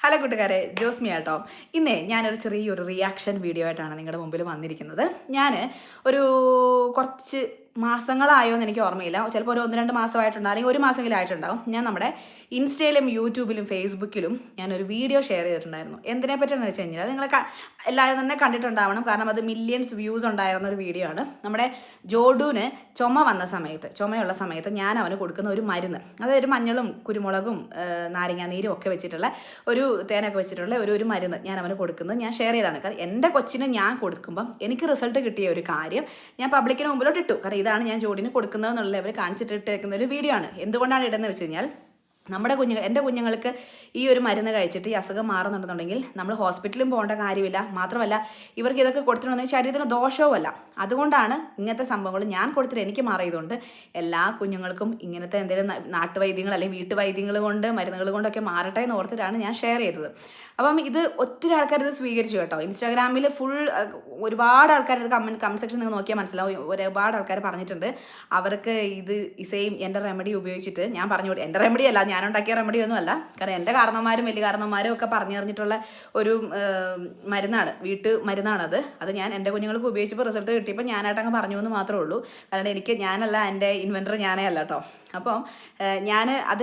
Hello കൂട്ടുകാരെ ജോസ്മി ആട്ടോ ഇന്നേ ഞാനൊരു ചെറിയൊരു റിയാക്ഷൻ വീഡിയോ ആയിട്ടാണ് നിങ്ങളുടെ മുമ്പിൽ വന്നിരിക്കുന്നത്. ഞാൻ ഒരു കുറച്ച് മാസങ്ങളായോ എന്ന് എനിക്ക് ഓർമ്മയില്ല. ചിലപ്പോൾ ഒരു ഒന്ന് രണ്ട് മാസമായിട്ടുണ്ടോ അല്ലെങ്കിൽ ഒരു മാസമെങ്കിലും ആയിട്ടുണ്ടാവും. ഞാൻ നമ്മുടെ ഇൻസ്റ്റയിലും യൂട്യൂബിലും ഫേസ്ബുക്കിലും ഞാനൊരു വീഡിയോ ഷെയർ ചെയ്തിട്ടുണ്ടായിരുന്നു. എന്തിനെ പറ്റിയെന്ന് വെച്ച് കഴിഞ്ഞാൽ നിങ്ങൾ എല്ലാവരും തന്നെ കണ്ടിട്ടുണ്ടാവണം. കാരണം അത് മില്യൺസ് വ്യൂസ് ഉണ്ടായിരുന്ന ഒരു വീഡിയോ ആണ്. നമ്മുടെ ജോഡുവിന് ചുമ വന്ന സമയത്ത് ചുമയുള്ള സമയത്ത് ഞാൻ അവന് കൊടുക്കുന്ന ഒരു മരുന്ന്. അതായത് മഞ്ഞളും കുരുമുളകും നാരങ്ങാ നീരും ഒക്കെ വെച്ചിട്ടുള്ള ഒരു തേനൊക്കെ വെച്ചിട്ടുള്ള ഒരു ഒരു മരുന്ന് ഞാൻ അവന് കൊടുക്കുന്നത് ഞാൻ ഷെയർ ചെയ്താണ് കാരണം എന്റെ കൊച്ചിന് ഞാൻ കൊടുക്കുമ്പം എനിക്ക് റിസൾട്ട് കിട്ടിയ ഒരു കാര്യം ഞാൻ പബ്ലിക്കിന് മുമ്പിലോട്ട് ഇട്ടു. കാരണം ഇതാണ് ഞാൻ ജോഡിന് കൊടുക്കുന്നതെന്നുള്ള ലെവൽ കാണിച്ചിട്ടിട്ടേക്കുന്ന ഒരു വീഡിയോ ആണ്. എന്തുകൊണ്ടാണ് ഇടുന്നത് വെച്ച് കഴിഞ്ഞാൽ നമ്മുടെ കുഞ്ഞുങ്ങൾ എന്റെ കുഞ്ഞുങ്ങൾക്ക് ഈ ഒരു മരുന്ന് കഴിച്ചിട്ട് ഈ അസുഖം മാറുന്നുണ്ടെന്നുണ്ടെങ്കിൽ നമ്മൾ ഹോസ്പിറ്റലും പോകേണ്ട കാര്യമില്ല. മാത്രമല്ല ഇവർക്ക് ഇതൊക്കെ കൊടുത്തിട്ടുണ്ടെങ്കിൽ ശരീരത്തിന് ദോഷവുമല്ല അതുകൊണ്ടാണ് ഇങ്ങനത്തെ സംഭവങ്ങൾ ഞാൻ കൊടുത്തിട്ട് എനിക്ക് മാറിയതുകൊണ്ട് എല്ലാ കുഞ്ഞുങ്ങൾക്കും ഇങ്ങനത്തെ എന്തെങ്കിലും നാട്ടുവൈദ്യങ്ങൾ അല്ലെങ്കിൽ വീട്ടുവൈദ്യങ്ങൾ കൊണ്ട് മരുന്നുകൾ കൊണ്ടൊക്കെ മാറട്ടെ എന്ന് ഓർത്തിട്ടാണ് ഞാൻ ഷെയർ ചെയ്തത്. അപ്പം ഇത് ഒത്തിരി ആൾക്കാർ ഇത് സ്വീകരിച്ചു കേട്ടോ. ഇൻസ്റ്റാഗ്രാമിൽ ഫുൾ ഒരുപാട് ആൾക്കാർ ഇത് കമന്റ് കമന്റ് സെക്ഷൻ നിങ്ങൾ നോക്കിയാൽ മനസ്സിലാവും. ഒരുപാട് ആൾക്കാർ പറഞ്ഞിട്ടുണ്ട്. അവർക്ക് ഇത് സെയിം എന്റെ റെമഡി ഉപയോഗിച്ചിട്ട് ഞാൻ പറഞ്ഞു എന്റെ റെമഡി അല്ല ഞാൻ ഉണ്ടാക്കിയ റെമഡി ഒന്നും അല്ല കാരണം എന്റെ കാരണന്മാരും വലിയ കാരണന്മാരും ഒക്കെ പറഞ്ഞു പറഞ്ഞിട്ടുള്ള ഒരു മരുന്നാണ്. വീട്ടു മരുന്നാണത്. അത് ഞാൻ എന്റെ കുഞ്ഞുങ്ങൾക്ക് ഉപയോഗിച്ചപ്പോൾ റിസൾട്ട് കിട്ടിയപ്പോൾ ഞാനായിട്ട് അങ്ങ് പറഞ്ഞു എന്ന് മാത്രമേ ഉള്ളൂ. കാരണം എനിക്ക് ഞാനല്ല എന്റെ ഇൻവെന്റർ ഞാനേ അല്ല കേട്ടോ. അപ്പം ഞാൻ അത്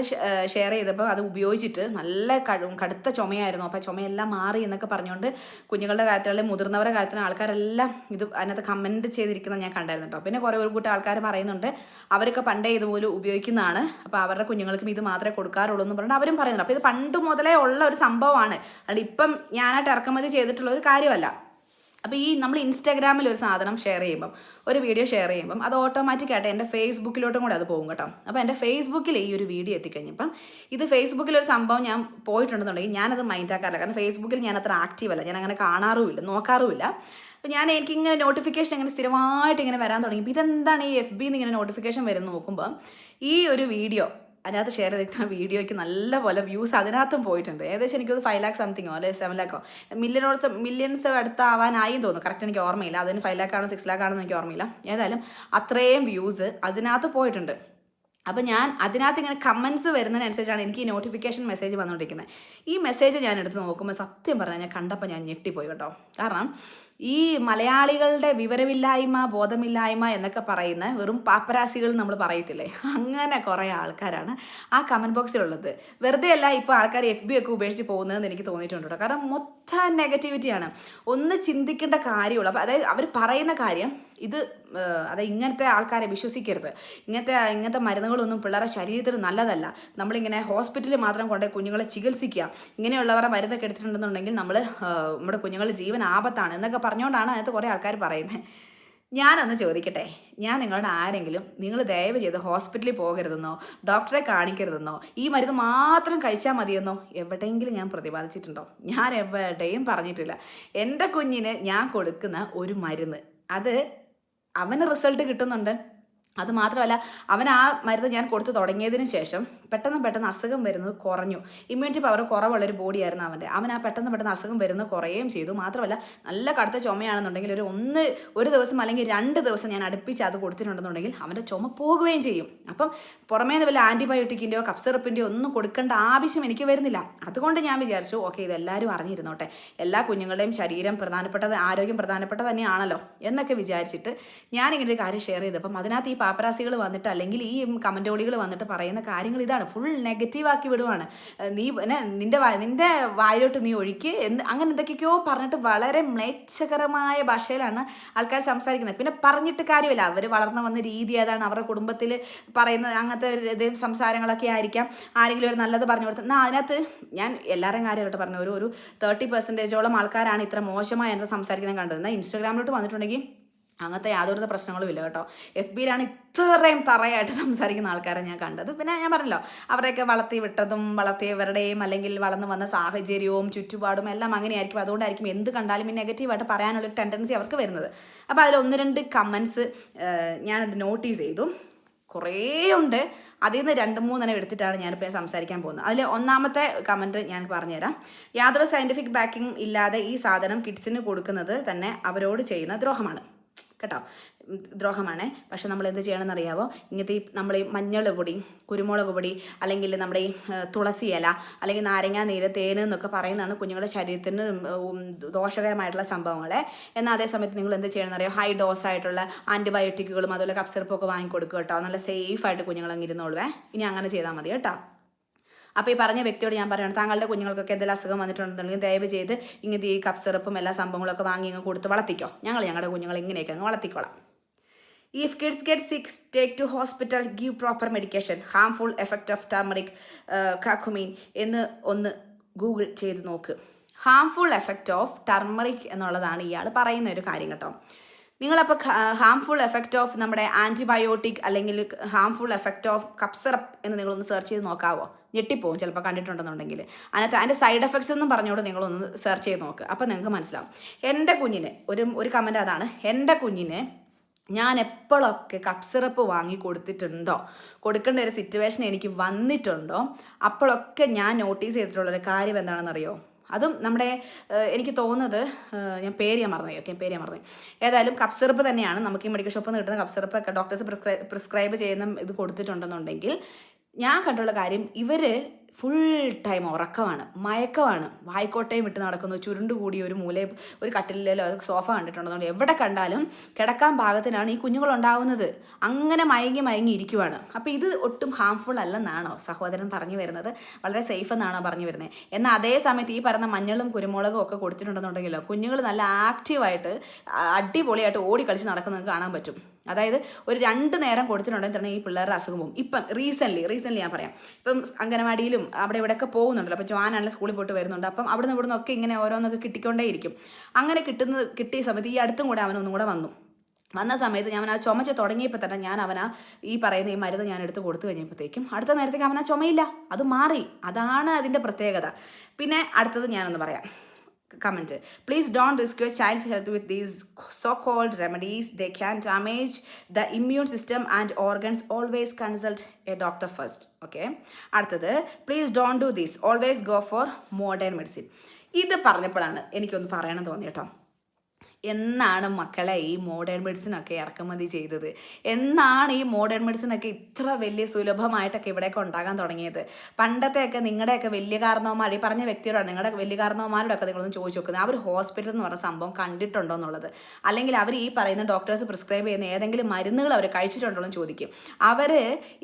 ഷെയർ ചെയ്തപ്പോൾ അത് ഉപയോഗിച്ചിട്ട് നല്ല കടു കടുത്ത ചുമയായിരുന്നു. അപ്പോൾ ചുമയെല്ലാം മാറി എന്നൊക്കെ പറഞ്ഞുകൊണ്ട് കുഞ്ഞുങ്ങളുടെ കാര്യത്തിലുള്ള മുതിർന്നവരുടെ കാര്യത്തിന് ആൾക്കാരെല്ലാം ഇത് അതിനകത്ത് കമന്റ് ചെയ്തിരിക്കുന്നത് ഞാൻ കണ്ടായിരുന്നു കേട്ടോ പിന്നെ കുറേ ഒരു കൂട്ടം ആൾക്കാർ പറയുന്നുണ്ട് അവരൊക്കെ പണ്ടേ ഇതുപോലെ ഉപയോഗിക്കുന്നതാണ്. അപ്പോൾ അവരുടെ കുഞ്ഞുങ്ങൾക്കും ഇത് മാത്രമേ കൊടുക്കാറുള്ളൂ എന്ന് പറഞ്ഞിട്ട് അവരും പറയുന്നുണ്ട്. അപ്പോൾ ഇത് പണ്ട് മുതലേ ഉള്ള ഒരു സംഭവമാണ്. അതുകൊണ്ട് ഇപ്പം ഞാനായിട്ട് ഇറക്കുമതി ചെയ്തിട്ടുള്ള ഒരു കാര്യമല്ല. അപ്പോൾ ഈ നമ്മൾ ഇൻസ്റ്റാഗ്രാമിൽ ഒരു സാധനം ഷെയർ ചെയ്യുമ്പം ഒരു വീഡിയോ ഷെയർ ചെയ്യുമ്പം അത് ഓട്ടോമാറ്റിക്കായിട്ട് എന്റെ ഫേസ്ബുക്കിലോട്ടും കൂടെ അത് പോകും കേട്ടോ. അപ്പോൾ എന്റെ ഫേസ്ബുക്കിൽ ഈ ഒരു വീഡിയോ എത്തിക്കഴിഞ്ഞപ്പം ഇത് ഫേസ്ബുക്കിൽ ഒരു സംഭവം ഞാൻ പോയിട്ടുണ്ടെന്നുണ്ടെങ്കിൽ ഞാനത് മൈൻഡ് ആക്കാറില്ല. കാരണം ഫേസ്ബുക്കിൽ ഞാൻ അത്ര ആക്റ്റീവ് അല്ല. ഞാൻ അങ്ങനെ കാണാറുമില്ല നോക്കാറുമില്ല. അപ്പോൾ ഞാൻ എനിക്കിങ്ങനെ നോട്ടിഫിക്കേഷൻ ഇങ്ങനെ സ്ഥിരമായിട്ട് ഇങ്ങനെ വരാൻ തുടങ്ങി. ഇതെന്താണ് ഈ എഫ് ബിന്ന് ഇങ്ങനെ നോട്ടിഫിക്കേഷൻ വരുന്ന നോക്കുമ്പോൾ ഈ ഒരു വീഡിയോ അതിനകത്ത് ഷെയർ ചെയ്തിട്ട് വീഡിയോയ്ക്ക് നല്ല പോലെ വ്യൂസ് അതിനകത്തും പോയിട്ടുണ്ട്. ഏകദേശം എനിക്കത് ഫൈവ് ലാക്ക് സംതിങ്ങോ അല്ലെങ്കിൽ സെവൻ ലാക്കോ മില്യനോട്സ് മില്യൺസ് അടുത്താവാനായും തോന്നുന്നു. കറക്റ്റ് എനിക്ക് ഓർമ്മയില്ല. അതിന് ഫൈവ് ലാക്ക് ആണോ സിക്സ് ലാക്ക് ആണോ എനിക്ക് ഓർമ്മയില്ല. ഏതായാലും അത്രയും വ്യൂസ് അതിനകത്ത് പോയിട്ടുണ്ട്. അപ്പോൾ ഞാൻ അതിനകത്ത് ഇങ്ങനെ കമൻസ് വരുന്നതിനനുസരിച്ചാണ് എനിക്ക് ഈ നോട്ടിഫിക്കേഷൻ മെസ്സേജ് വന്നുകൊണ്ടിരിക്കുന്നത്. ഈ മെസ്സേജ് ഞാൻ എടുത്ത് നോക്കുമ്പോൾ സത്യം പറഞ്ഞാൽ ഞാൻ കണ്ടപ്പോൾ ഞാൻ ഞെട്ടിപ്പോയി കേട്ടോ. കാരണം ഈ മലയാളികളുടെ വിവരമില്ലായ്മ ബോധമില്ലായ്മ എന്നൊക്കെ പറയുന്ന വെറും പാപ്പരാസികൾ നമ്മൾ പറയത്തില്ലേ? അങ്ങനെ കുറേ ആൾക്കാരാണ് ആ കമന്റ് ബോക്സിലുള്ളത് വെറുതെ അല്ല ഇപ്പോൾ ആൾക്കാർ എഫ് ബി ഒക്കെ ഉപേക്ഷിച്ച് പോകുന്നതെന്ന് എനിക്ക് തോന്നിയിട്ടുണ്ട് കാരണം മൊത്തം നെഗറ്റിവിറ്റിയാണ് ഒന്ന് ചിന്തിക്കേണ്ട കാര്യമുള്ളൂ അപ്പോൾ അതായത് അവർ പറയുന്ന കാര്യം ഇത് അത് ഇങ്ങനത്തെ ആൾക്കാരെ വിശ്വസിക്കരുത്. ഇങ്ങനത്തെ ഇങ്ങനത്തെ മരുന്നുകളൊന്നും പിള്ളേരെ ശരീരത്തിന് നല്ലതല്ല. നമ്മളിങ്ങനെ ഹോസ്പിറ്റലിൽ മാത്രം കൊണ്ടുപോയി കുഞ്ഞുങ്ങളെ ചികിത്സിക്കുക. ഇങ്ങനെയുള്ളവരെ മരുന്നൊക്കെ എടുത്തിട്ടുണ്ടെന്നുണ്ടെങ്കിൽ നമ്മൾ നമ്മുടെ കുഞ്ഞുങ്ങളുടെ ജീവൻ ആപത്താണ് എന്നൊക്കെ പറഞ്ഞുകൊണ്ടാണ് അതിനകത്ത് കുറേ ആൾക്കാർ പറയുന്നത് ഞാനൊന്ന് ചോദിക്കട്ടെ. ഞാൻ നിങ്ങളുടെ ആരെങ്കിലും നിങ്ങൾ ദയവ് ചെയ്ത് ഹോസ്പിറ്റലിൽ പോകരുതെന്നോ ഡോക്ടറെ കാണിക്കരുതെന്നോ ഈ മരുന്ന് മാത്രം കഴിച്ചാൽ മതിയെന്നോ എവിടെയെങ്കിലും ഞാൻ പ്രതിപാദിച്ചിട്ടുണ്ടോ? ഞാൻ എവിടെയും പറഞ്ഞിട്ടില്ല. എന്റെ കുഞ്ഞിന് ഞാൻ കൊടുക്കുന്ന ഒരു മരുന്ന്. അത് അവന് റിസൾട്ട് കിട്ടുന്നുണ്ട്. അത് മാത്രമല്ല അവൻ ആ മരുന്ന് ഞാൻ കൊടുത്തു തുടങ്ങിയതിന് ശേഷം പെട്ടെന്ന് പെട്ടെന്ന് അസുഖം വരുന്നത് കുറഞ്ഞു. ഇമ്മ്യൂണിറ്റി പവർ കുറവുള്ളൊരു ബോഡിയായിരുന്നു അവന്റെ. അവൻ ആ പെട്ടെന്ന് പെട്ടെന്ന് അസുഖം വരുന്നത് കുറയുകയും ചെയ്തു. മാത്രമല്ല നല്ല കടുത്ത ചുമയാണെന്നുണ്ടെങ്കിൽ ഒരു ഒന്ന് ഒരു ദിവസം അല്ലെങ്കിൽ രണ്ട് ദിവസം ഞാൻ അടുപ്പിച്ച് അത് കൊടുത്തിട്ടുണ്ടെന്നുണ്ടെങ്കിൽ അവന്റെ ചുമ പോകുകയും ചെയ്യും. അപ്പം പുറമേ നിന്ന് വല്ല ആന്റിബയോട്ടിക്കിന്റെയോ കപ്സിറപ്പിന്റെയോ ഒന്നും കൊടുക്കേണ്ട ആവശ്യം എനിക്ക് വരുന്നില്ല. അതുകൊണ്ട് ഞാൻ വിചാരിച്ചു ഓക്കെ ഇതെല്ലാവരും അറിഞ്ഞിരുന്നോട്ടെ. എല്ലാ കുഞ്ഞുങ്ങളുടെയും ശരീരം പ്രധാനപ്പെട്ടത് ആരോഗ്യം പ്രധാനപ്പെട്ടത് തന്നെയാണല്ലോ. എന്നൊക്കെ വിചാരിച്ചിട്ട് ഞാനിങ്ങനെ ഒരു കാര്യം ഷെയർ ചെയ്തപ്പം അതിനകത്ത് ഈ പാപ്പരാസികൾ വന്നിട്ട് അല്ലെങ്കിൽ ഈ കമന്റോടികൾ വന്നിട്ട് പറയുന്ന കാര്യങ്ങൾ ഇതാണ്. ഫുൾ നെഗറ്റീവ് ആക്കി വിടുവാണ്. നീ പിന്നെ നിന്റെ വാ- നിന്റെ വായിലോട്ട് നീ ഒഴുക്കി എന്ത് അങ്ങനെ എന്തൊക്കെയൊക്കെയോ പറഞ്ഞിട്ട് വളരെ മ്ലേച്ഛകരമായ ഭാഷയിലാണ് ആൾക്കാർ സംസാരിക്കുന്നത്. പിന്നെ പറഞ്ഞിട്ട് കാര്യമില്ല. അവർ വളർന്നു വന്ന രീതി ഏതാണ്? അവരുടെ കുടുംബത്തിൽ പറയുന്ന അങ്ങനത്തെ ഇത് സംസാരങ്ങളൊക്കെ ആയിരിക്കാം. ആരെങ്കിലും ഒരു നല്ലത് പറഞ്ഞു കൊടുത്ത് എന്നാൽ അതിനകത്ത് ഞാൻ എല്ലാവരും കാര്യമായിട്ട് പറഞ്ഞു. ഒരു ഒരു തേർട്ടി പെർസെന്റേജോളം ആൾക്കാരാണ് ഇത്ര മോശമായി എന്റെ സംസാരിക്കുന്നത് കണ്ടത്. എന്നാൽ ഇൻസ്റ്റാഗ്രാമിലോട്ട് വന്നിട്ടുണ്ടെങ്കിൽ അങ്ങനത്തെ യാതൊരു പ്രശ്നങ്ങളും ഇല്ല കേട്ടോ. എഫ് ബിയിലാണ് ഇത്രയും തറയായിട്ട് സംസാരിക്കുന്ന ആൾക്കാരെ ഞാൻ കണ്ടത്. പിന്നെ ഞാൻ പറഞ്ഞല്ലോ അവരെയൊക്കെ വളർത്തി വിട്ടതും വളർത്തിയവരുടെയും അല്ലെങ്കിൽ വളർന്നു വന്ന സാഹചര്യവും ചുറ്റുപാടും എല്ലാം അങ്ങനെയായിരിക്കും. അതുകൊണ്ടായിരിക്കും എന്ത് കണ്ടാലും ഈ നെഗറ്റീവായിട്ട് പറയാനുള്ള ടെൻഡൻസി അവർക്ക് വരുന്നത്. അപ്പോൾ അതിൽ ഒന്ന് രണ്ട് കമൻസ് ഞാനത് നോട്ടീസ് ചെയ്തു. കുറേ ഉണ്ട്. അതിൽ നിന്ന് രണ്ട് മൂന്നെണ്ണം എടുത്തിട്ടാണ് ഞാനിപ്പോൾ സംസാരിക്കാൻ പോകുന്നത്. അതിൽ ഒന്നാമത്തെ കമന്റ് ഞാൻ പറഞ്ഞുതരാം. യാതൊരു സയന്റിഫിക് ബാക്കിംഗ് ഇല്ലാതെ ഈ സാധനം കിഡ്സിന് കൊടുക്കുന്നത് തന്നെ അവരോട് ചെയ്യുന്ന ദ്രോഹമാണ്. കേട്ടോ. ദ്രോഹമാണേ. പക്ഷെ നമ്മൾ എന്ത് ചെയ്യണമെന്ന് അറിയാവോ? ഇങ്ങനത്തെ ഈ നമ്മൾ ഈ മഞ്ഞൾ പൊടി കുരുമുളക് പൊടി അല്ലെങ്കിൽ നമ്മുടെ ഈ തുളസി ഇല അല്ലെങ്കിൽ നാരങ്ങ നീര് തേന് എന്നൊക്കെ പറയുന്നതാണ് കുഞ്ഞുങ്ങളുടെ ശരീരത്തിന് ദോഷകരമായിട്ടുള്ള സംഭവങ്ങളെ. എന്നാൽ അതേ സമയത്ത് നിങ്ങൾ എന്ത് ചെയ്യണമെന്ന് അറിയാം? ഹൈ ഡോസ് ആയിട്ടുള്ള ആന്റിബയോട്ടിക്കുകളും അതുപോലെ കപ്സിറപ്പൊക്കെ വാങ്ങിക്കൊടുക്കുക കേട്ടോ. നല്ല സേഫായിട്ട് ഇരുന്നോളുവേ. ഇനി അങ്ങനെ ചെയ്താൽ മതി കേട്ടോ. അപ്പോൾ ഈ പറഞ്ഞ വ്യക്തിയോട് ഞാൻ പറയുന്നത് താങ്കളുടെ കുഞ്ഞുങ്ങൾക്കൊക്കെ എന്തെങ്കിലും അസുഖം വന്നിട്ടുണ്ടെങ്കിൽ ദയവ് ചെയ്ത് ഇങ്ങനത്തെ ഈ കപ്പ് സിറപ്പും എല്ലാ സംഭവങ്ങളൊക്കെ വാങ്ങി ഇങ്ങ് കൊടുത്ത് വളർത്തിക്കോ. ഞങ്ങൾ ഞങ്ങളുടെ കുഞ്ഞുങ്ങളെ ഇങ്ങനെയൊക്കെ അങ്ങ് വളർത്തിക്കോളാം. If kids get sick take to hospital give proper medication harmful effect of turmeric curcumin എന്ന് ഒന്ന് ഗൂഗിൾ ചെയ്ത് നോക്ക്. ഹാംഫുൾ എഫക്റ്റ് ഓഫ് ടർമറിക് എന്നുള്ളതാണ് ഇയാൾ പറയുന്ന ഒരു കാര്യം കേട്ടോ. നിങ്ങളപ്പോൾ ഹാംഫുൾ എഫക്റ്റ് ഓഫ് നമ്മുടെ ആന്റിബയോട്ടിക് അല്ലെങ്കിൽ harmful effect of cough syrup syrup എന്ന് നിങ്ങളൊന്ന് സെർച്ച് ചെയ്ത് നോക്കാവോ? ഞെട്ടിപ്പോവും ചിലപ്പോൾ കണ്ടിട്ടുണ്ടെന്നുണ്ടെങ്കിൽ. അതിനകത്ത് അതിന്റെ സൈഡ് എഫക്ട്സ് എന്നും പറഞ്ഞുകൊണ്ട് നിങ്ങളൊന്ന് സെർച്ച് ചെയ്ത് നോക്ക്. അപ്പോൾ നിങ്ങൾക്ക് മനസ്സിലാവും. എന്റെ കുഞ്ഞിന് ഒരു ഒരു കമന്റ് അതാണ്. എന്റെ കുഞ്ഞിന് ഞാൻ എപ്പോഴൊക്കെ കപ്പ് സിറപ്പ് വാങ്ങി കൊടുത്തിട്ടുണ്ടോ കൊടുക്കേണ്ട ഒരു സിറ്റുവേഷൻ എനിക്ക് വന്നിട്ടുണ്ടോ അപ്പോഴൊക്കെ ഞാൻ നോട്ടീസ് ചെയ്തിട്ടുള്ളൊരു കാര്യം എന്താണെന്നറിയോ? അതും നമ്മുടെ എനിക്ക് തോന്നുന്നത് ഞാൻ പേര് ഞാൻ മറന്നു ഓക്കെ പേര് ഞാൻ മറന്നു ഏതായാലും കപ്പ് സിറപ്പ് തന്നെയാണ്. നമുക്ക് ഈ മെഡിക്കൽ ഷോപ്പിൽ നിന്ന് കിട്ടുന്ന കപ്പ് സിറപ്പ് ഒക്കെ ഡോക്ടേഴ്സ് പ്രിസ്ക്രൈ പ്രിസ്ക്രൈബ് ചെയ്യുന്ന ഇത് കൊടുത്തിട്ടുണ്ടെന്നുണ്ടെങ്കിൽ ഞാൻ കണ്ടുള്ള കാര്യം ഇവർ ഫുൾ ടൈം ഉറക്കമാണ് മയക്കമാണ്. വായിക്കോട്ടയും വിട്ട് നടക്കുന്നു ചുരുണ്ടുകൂടി ഒരു മൂല ഒരു കട്ടിലോ സോഫ കണ്ടിട്ടുണ്ടോ എവിടെ കണ്ടാലും കിടക്കാൻ പാകത്തിനാണ് ഈ കുഞ്ഞുങ്ങൾ ഉണ്ടാകുന്നത് അങ്ങനെ മയങ്ങി മയങ്ങി ഇരിക്കുവാണ്. അപ്പോൾ ഇത് ഒട്ടും ഹാംഫുൾ അല്ലെന്നാണോ സഹോദരൻ പറഞ്ഞു വരുന്നത്? വളരെ സേഫ് എന്നാണോ പറഞ്ഞു വരുന്നത്? എന്നാൽ അതേ സമയത്ത് ഈ പറഞ്ഞ മഞ്ഞളും കുരുമുളകും ഒക്കെ കൊടുത്തിട്ടുണ്ടെന്നുണ്ടെങ്കിലോ കുഞ്ഞുങ്ങൾ നല്ല ആക്റ്റീവായിട്ട് അടിപൊളിയായിട്ട് ഓടി കളിച്ച് നടക്കുന്നത് കാണാൻ പറ്റും. അതായത് ഒരു രണ്ട് നേരം കൊടുത്തിട്ടുണ്ടെങ്കിൽ തന്നെ ഈ പിള്ളേരുടെ അസുഖം പോകും. ഇപ്പം റീസെന്റ്ലി റീസെന്റ്ലി ഞാൻ പറയാം. ഇപ്പം അംഗനവാടിയിലും അവിടെ ഇവിടെയൊക്കെ പോകുന്നുണ്ടല്ലോ. അപ്പോൾ ജോനാണല്ലോ സ്കൂളിൽ പോയിട്ട് വരുന്നുണ്ട്. അപ്പം അവിടുന്ന് ഇവിടുന്ന് ഒക്കെ ഇങ്ങനെ ഓരോന്നൊക്കെ കിട്ടിക്കൊണ്ടേയിരിക്കും. അങ്ങനെ കിട്ടുന്ന കിട്ടിയ സമയത്ത് ഈ അടുത്തും കൂടെ അവനൊന്നും കൂടെ വന്നു. വന്ന സമയത്ത് ഞാൻ ആ ചുമച്ച് തുടങ്ങിയപ്പോൾ തന്നെ ഞാൻ അവന ഈ പറയുന്ന ഈ മരുന്ന് ഞാൻ എടുത്ത് കൊടുത്തു കഴിഞ്ഞപ്പോഴത്തേക്കും അടുത്ത നേരത്തേക്ക് അവനാ ചുമയില്ല. അത് മാറി. അതാണ് അതിന്റെ പ്രത്യേകത. പിന്നെ അടുത്തത് ഞാനൊന്ന് പറയാം. Comment please don't risk your child's health with these so called remedies they can damage the immune system and organs always consult a doctor first okay അടുത്തത് please don't do these always go for modern medicine ഇത് പറഞ്ഞപ്പോഴാണ് എനിക്കൊന്ന് പറയണം തോന്നി കേട്ടോ എന്നാണ് മക്കളെ ഈ മോഡേൺ മെഡിസിനൊക്കെ ഇറക്കുമതി ചെയ്തത്. എന്നാണ് ഈ മോഡേൺ മെഡിസിനൊക്കെ ഇത്ര വലിയ സുലഭമായിട്ടൊക്കെ ഇവിടെയൊക്കെ ഉണ്ടാകാൻ തുടങ്ങിയത്? പണ്ടത്തെയൊക്കെ നിങ്ങളുടെയൊക്കെ വലിയ കാരണവന്മാർ ഈ പറഞ്ഞ വ്യക്തിയോടാണ് നിങ്ങളുടെ വലിയ കാരണവന്മാരോടൊക്കെ നിങ്ങളൊന്ന് ചോദിച്ചു നോക്കുന്നത്. അവർ ഹോസ്പിറ്റൽ എന്ന് പറഞ്ഞ സംഭവം കണ്ടിട്ടുണ്ടോ എന്നുള്ളത്? അല്ലെങ്കിൽ അവർ ഈ പറയുന്ന ഡോക്ടേഴ്സ് പ്രിസ്ക്രൈബ് ചെയ്യുന്ന ഏതെങ്കിലും മരുന്നുകൾ അവർ കഴിച്ചിട്ടുണ്ടോ എന്ന് ചോദിക്കും. അവർ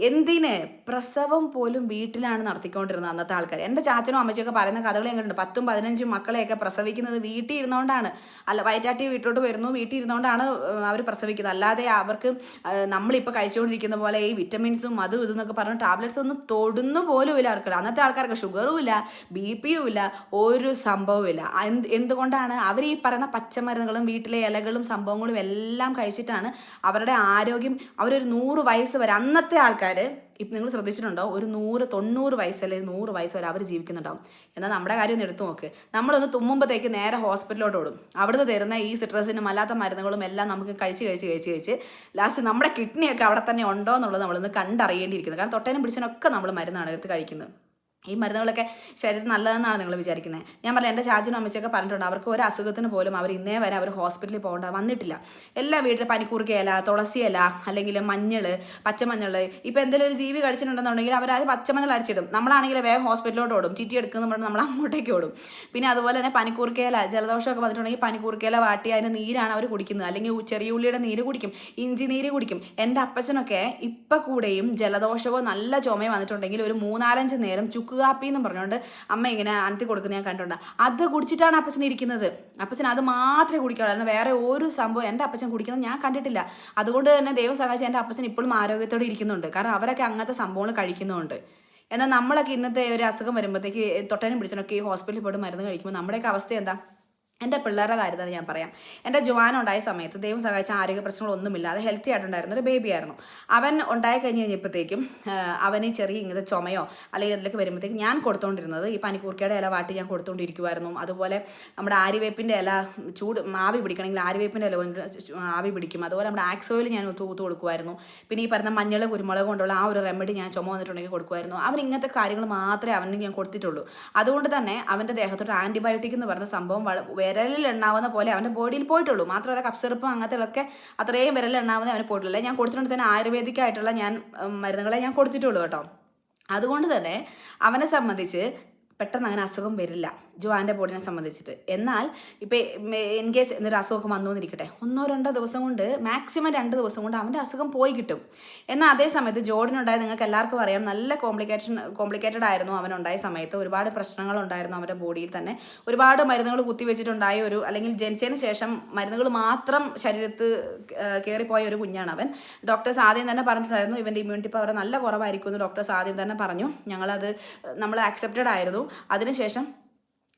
എന്തിന് പ്രസവം പോലും വീട്ടിലാണ് നടത്തിക്കൊണ്ടിരുന്നത് അന്നത്തെ ആൾക്കാർ എന്റെ ചാച്ചനും അമ്മച്ചൊക്കെ പറയുന്ന കഥകൾ എങ്ങനെയുണ്ട്? പത്തും പതിനഞ്ചും മക്കളെയൊക്കെ പ്രസവിക്കുന്നത് വീട്ടിൽ ഇരുന്നുകൊണ്ടാണ് അല്ല വയറ്റാട്ടി വീട്ടിലോട്ട് വരുന്നു. വീട്ടിൽ ഇരുന്നുകൊണ്ടാണ് അവർ പ്രസവിക്കുന്നത്. അല്ലാതെ അവർക്ക് നമ്മളിപ്പോൾ കഴിച്ചുകൊണ്ടിരിക്കുന്ന പോലെ ഈ വിറ്റമിൻസും അതും ഇതെന്നൊക്കെ പറഞ്ഞ് ടാബ്ലറ്റ്സ് ഒന്നും തൊടുന്നു പോലും ഇല്ല അവർക്ക് അന്നത്തെ ആൾക്കാർക്ക് ഷുഗറും ഇല്ല ബി പിയും ഇല്ല ഒരു സംഭവവും ഇല്ല. എന്ത് എന്തുകൊണ്ടാണ് അവർ ഈ പറയുന്ന പച്ചമരുന്നുകളും വീട്ടിലെ ഇലകളും സംഭവങ്ങളും എല്ലാം കഴിച്ചിട്ടാണ് അവരുടെ ആരോഗ്യം അവരൊരു നൂറ് വയസ്സ് വരെ അന്നത്തെ ആൾക്കാർ ഇപ്പം നിങ്ങൾ ശ്രദ്ധിച്ചിട്ടുണ്ടോ? ഒരു നൂറ് തൊണ്ണൂറ് വയസ്സ് അല്ലെങ്കിൽ നൂറ് വയസ്സ് വരെ അവർ ജീവിക്കുന്നുണ്ടാവും. എന്നാൽ നമ്മുടെ കാര്യം ഒന്ന് എടുത്തു നോക്ക്. നമ്മളൊന്ന് തുമ്മുമ്പോഴത്തേക്ക് നേരെ ഹോസ്പിറ്റലിലോട്ട് ഓടും. അവിടുന്ന് തരുന്ന ഈ സിട്രസിനും അല്ലാത്ത മരുന്നുകളും എല്ലാം നമുക്ക് കഴിച്ച് കഴിച്ച് കഴിച്ച് കഴിച്ച് ലാസ്റ്റ് നമ്മുടെ കിഡ്നിയൊക്കെ അവിടെ തന്നെ ഉണ്ടോ എന്നുള്ളത് നമ്മളൊന്ന് കണ്ടറിയേണ്ടിയിരിക്കുന്നത് കാരണം തൊട്ടേനും പിടിച്ചതിനൊക്കെ നമ്മൾ മരുന്നാണ് എടുത്ത് കഴിക്കുന്നത്. ഈ മരുന്നുകളൊക്കെ ശരീരത്തിന് നല്ലതെന്നാണ് നിങ്ങൾ വിചാരിക്കുന്നത്. ഞാൻ പറയാം എന്റെ ചാച്ചനും അമ്മച്ചൊക്കെ പറഞ്ഞിട്ടുണ്ട് അവർക്ക് ഒരു അസുഖത്തിന് പോലും അവർ ഇന്നേ വരെ അവർ ഹോസ്പിറ്റലിൽ പോകേണ്ട വന്നിട്ടില്ല. എല്ലാ വീട്ടിലും തുളസി ഇല അല്ലെങ്കിൽ മഞ്ഞൾ പച്ചമഞ്ഞൾ. ഇപ്പോൾ എന്തെങ്കിലും ഒരു ജീവി കഴിച്ചിട്ടുണ്ടെന്നുണ്ടെങ്കിൽ അവർ അത് പച്ചമഞ്ഞൾ അരച്ചിടും. നമ്മളാണെങ്കിൽ വേഗം ഹോസ്പിറ്റലിലോട്ട് ഓടും. ചിറ്റി എടുക്കുന്ന പറഞ്ഞ് നമ്മൾ അങ്ങോട്ടേക്ക് ഓടും. പിന്നെ അതുപോലെ തന്നെ പനിക്കൂർക്ക ഇല ജലദോഷമൊക്കെ വന്നിട്ടുണ്ടെങ്കിൽ പനിക്കൂർക്ക ഇല വാട്ടി അതിന്റെ നീരാണ് അവർ കുടിക്കുന്നത്. അല്ലെങ്കിൽ ചെറിയ ഉള്ളിയുടെ നീര് കുടിക്കും ഇഞ്ചി നീര് കുടിക്കും. എന്റെ അപ്പച്ചനൊക്കെ ഇപ്പം കൂടെയും ജലദോഷമോ നല്ല ചുമയോ വന്നിട്ടുണ്ടെങ്കിൽ ഒരു മൂന്നാലഞ്ച് നേരം ചുക്ക് കാപ്പി എന്ന് പറഞ്ഞുകൊണ്ട് അമ്മ ഇങ്ങനെ അനത്തി കൊടുക്കുന്ന ഞാൻ കണ്ടിട്ടുണ്ട്. അത് കുടിച്ചിട്ടാണ് അപ്പച്ചൻ ഇരിക്കുന്നത്. അപ്പച്ചൻ അത് മാത്രമേ കുടിക്കാവുള്ളൂ. കാരണം വേറെ ഒരു സംഭവം എന്റെ അപ്പച്ചൻ കുടിക്കുന്നത് ഞാൻ കണ്ടിട്ടില്ല. അതുകൊണ്ട് തന്നെ ദൈവം സഹായിച്ച് എന്റെ അപ്പച്ചൻ ഇപ്പോഴും ആരോഗ്യത്തോടെ ഇരിക്കുന്നുണ്ട്. കാരണം അവരൊക്കെ അങ്ങനത്തെ സംഭവങ്ങൾ കഴിക്കുന്നുണ്ട്. എന്നാൽ നമ്മളൊക്കെ ഇന്നത്തെ ഒരു അസുഖം വരുമ്പോഴത്തേക്ക് തൊട്ടനും പിടിച്ചനൊക്കെ ഈ ഹോസ്പിറ്റലിൽ പോയിട്ട് മരുന്ന് കഴിക്കുമ്പോൾ നമ്മുടെയൊക്കെ അവസ്ഥ എന്താ? എന്റെ പിള്ളേരുടെ കാര്യത്തിൽ ഞാൻ പറയാം. എന്റെ ജുവാൻ ഉണ്ടായ സമയത്ത് ദൈവം സഹായിച്ച ആരോഗ്യ പ്രശ്നങ്ങളൊന്നുമില്ല. അത് ഹെൽത്തി ആയിട്ടുണ്ടായിരുന്ന ഒരു ബേബി ആയിരുന്നു. അവൻ ഉണ്ടായി കഴിഞ്ഞ് കഴിഞ്ഞപ്പോഴത്തേക്കും അവന് ചെറിയ ഇങ്ങനത്തെ ചുമയോ അല്ലെങ്കിൽ അതിലേക്ക് വരുമ്പോഴത്തേക്കും ഞാൻ കൊടുത്തുകൊണ്ടിരുന്നത് ഈ പനിക്കൂർക്കയുടെ ഇല വാട്ടി ഞാൻ കൊടുത്തുകൊണ്ടിരിക്കുമായിരുന്നു അതുപോലെ നമ്മുടെ ആര്യവേപ്പിന്റെ ഇല ചൂട് ആവി പിടിക്കണമെങ്കിൽ ആര്യവേപ്പിന്റെ ഇല ആവി പിടിക്കും. അതുപോലെ നമ്മുടെ ആക്സോയിൽ ഞാൻ തൂത്ത് കൊടുക്കുമായിരുന്നു പിന്നെ ഈ പറഞ്ഞ മഞ്ഞൾ കുരുമുളക് കൊണ്ടുള്ള ആ ഒരു റെമഡി ഞാൻ ചുമ വന്നിട്ടുണ്ടെങ്കിൽ കൊടുക്കുമായിരുന്നു അവൻ ഇങ്ങനത്തെ കാര്യങ്ങൾ മാത്രമേ അവന് ഞാൻ കൊടുത്തിട്ടുള്ളൂ. അതുകൊണ്ട് തന്നെ അവന്റെ ദേഹത്തോട്ട് ആന്റിബയോട്ടിക് എന്ന് പറഞ്ഞ സംഭവം വിരലിൽ എണ്ണാവുന്ന പോലെ അവന്റെ ബോഡിയിൽ പോയിട്ടുള്ളൂ. മാത്രമല്ല കഫ് സിറപ്പും അങ്ങനത്തെയൊക്കെ അത്രയും വിരലിൽ എണ്ണാവുന്ന അവന് പോയിട്ടുള്ളൂ. ഞാൻ കൊടുത്തിട്ടുണ്ട് തന്നെ ആയുർവേദിക്കായിട്ടുള്ള ഞാൻ മരുന്നുകളെ ഞാൻ കൊടുത്തിട്ടുള്ളൂ കേട്ടോ. അതുകൊണ്ട് തന്നെ അവനെ സംബന്ധിച്ച് പെട്ടെന്ന് അങ്ങനെ അസുഖം വരില്ല. ജോവാന്റെ ബോഡിനെ സംബന്ധിച്ചിട്ട്. എന്നാൽ ഇപ്പോൾ ഇൻ കേസ് എന്തൊരു അസുഖമൊക്കെ വന്നു ഒന്നോ രണ്ടോ ദിവസം കൊണ്ട് മാക്സിമം രണ്ട് ദിവസം കൊണ്ട് അവന്റെ അസുഖം പോയി കിട്ടും. എന്നാൽ അതേ സമയത്ത് ജോഡിനുണ്ടായ നിങ്ങൾക്ക് എല്ലാവർക്കും അറിയാം നല്ല കോംപ്ലിക്കേഷൻ കോംപ്ലിക്കേറ്റഡ് ആയിരുന്നു അവനുണ്ടായ സമയത്ത്. ഒരുപാട് പ്രശ്നങ്ങളുണ്ടായിരുന്നു അവന്റെ ബോഡിയിൽ തന്നെ. ഒരുപാട് മരുന്നുകൾ കുത്തിവെച്ചിട്ടുണ്ടായ ഒരു അല്ലെങ്കിൽ ജനിച്ചതിന് ശേഷം മരുന്നുകൾ മാത്രം ശരീരത്ത് കയറിപ്പോയ ഒരു കുഞ്ഞാണ് അവൻ. ഡോക്ടേഴ്സ് ആദ്യം തന്നെ പറഞ്ഞിട്ടുണ്ടായിരുന്നു ഇവന്റെ ഇമ്മ്യൂണിറ്റി പവർ നല്ല കുറവായിരിക്കും എന്ന് ഡോക്ടേഴ്സ് ആദ്യം തന്നെ പറഞ്ഞു. ഞങ്ങളത് നമ്മൾ ആക്സെപ്റ്റഡ് ആയിരുന്നു. അതിനുശേഷം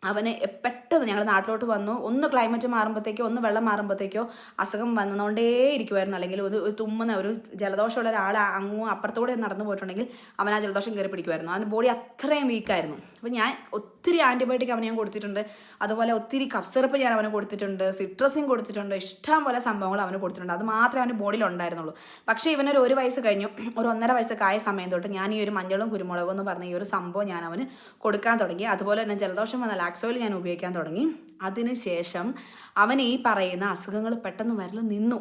അവന് പെട്ടെന്ന് ഞങ്ങൾ നാട്ടിലോട്ട് വന്നു. ഒന്ന് ക്ലൈമറ്റ് മാറുമ്പോഴത്തേക്കോ ഒന്ന് വെള്ളം മാറുമ്പോഴത്തേക്കോ അസുഖം വന്നുകൊണ്ടേ ഇരിക്കുമായിരുന്നു അല്ലെങ്കിൽ ഒരു തുമ്മുന്ന ഒരു ജലദോഷമുള്ള ഒരാൾ അങ്ങോ അപ്പുറത്തൂടെ നടന്നു പോയിട്ടുണ്ടെങ്കിൽ അവൻ ആ ജലദോഷം കയറി പിടിക്കുമായിരുന്നു അവന്റെ ബോഡി അത്രയും വീക്കായിരുന്നു അപ്പോൾ ഞാൻ ഒത്തിരി ആന്റിബയോട്ടിക് അവന് ഞാൻ കൊടുത്തിട്ടുണ്ട്. അതുപോലെ ഒത്തിരി കഫ് സിറപ്പ് ഞാൻ അവന് കൊടുത്തിട്ടുണ്ട്. സിട്രസിൻ കൊടുത്തിട്ടുണ്ട്. ഇഷ്ടം പോലെ സംഭവങ്ങൾ അവന് കൊടുത്തിട്ടുണ്ട്. അത് മാത്രമേ അവന്റെ ബോഡിയിൽ ഉണ്ടായിരുന്നുള്ളൂ. പക്ഷേ ഇവനൊരു ഒരു വയസ്സ് കഴിഞ്ഞു. ഒരു ഒന്നര വയസ്സൊക്കെ ആയ സമയം തൊട്ട് ഞാൻ ഈ ഒരു മഞ്ഞളും കുരുമുളകും എന്ന് പറഞ്ഞ ഈ ഒരു സംഭവം ഞാൻ അവന് കൊടുക്കാൻ തുടങ്ങി. അതുപോലെ തന്നെ ജലദോഷം വന്ന ലാക്സോയിൽ ഞാൻ ഉപയോഗിക്കാൻ തുടങ്ങി. അതിനുശേഷം അവൻ ഈ പറയുന്ന അസുഖങ്ങൾ പെട്ടെന്ന് വരൽ നിന്നു.